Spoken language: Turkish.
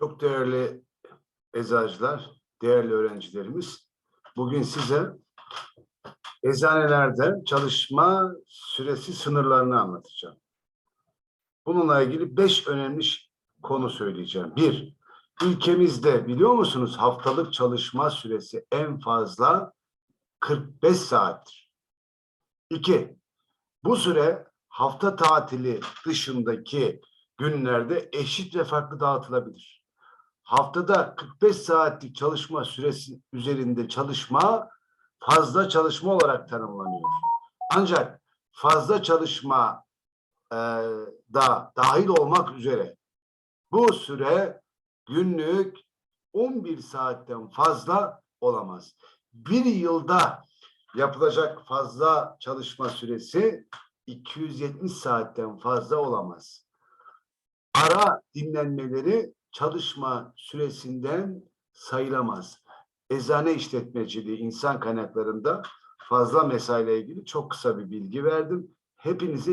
Çok değerli eczacılar, değerli öğrencilerimiz, bugün size eczanelerde çalışma süresi sınırlarını anlatacağım. Bununla ilgili beş önemli konu söyleyeceğim. Bir, ülkemizde biliyor musunuz haftalık çalışma süresi en fazla 45 saattir. İki, bu süre hafta tatili dışındaki günlerde eşit ve farklı dağıtılabilir. Haftada 45 saatlik çalışma süresi üzerinde çalışma fazla çalışma olarak tanımlanıyor. Ancak fazla çalışma e, da dahil olmak üzere bu süre günlük 11 saatten fazla olamaz. Bir yılda yapılacak fazla çalışma süresi 270 saatten fazla olamaz. Ara dinlenmeleri çalışma süresinden sayılamaz. Eczane işletmeciliği insan kaynaklarında fazla mesaiyle ilgili çok kısa bir bilgi verdim. Hepinize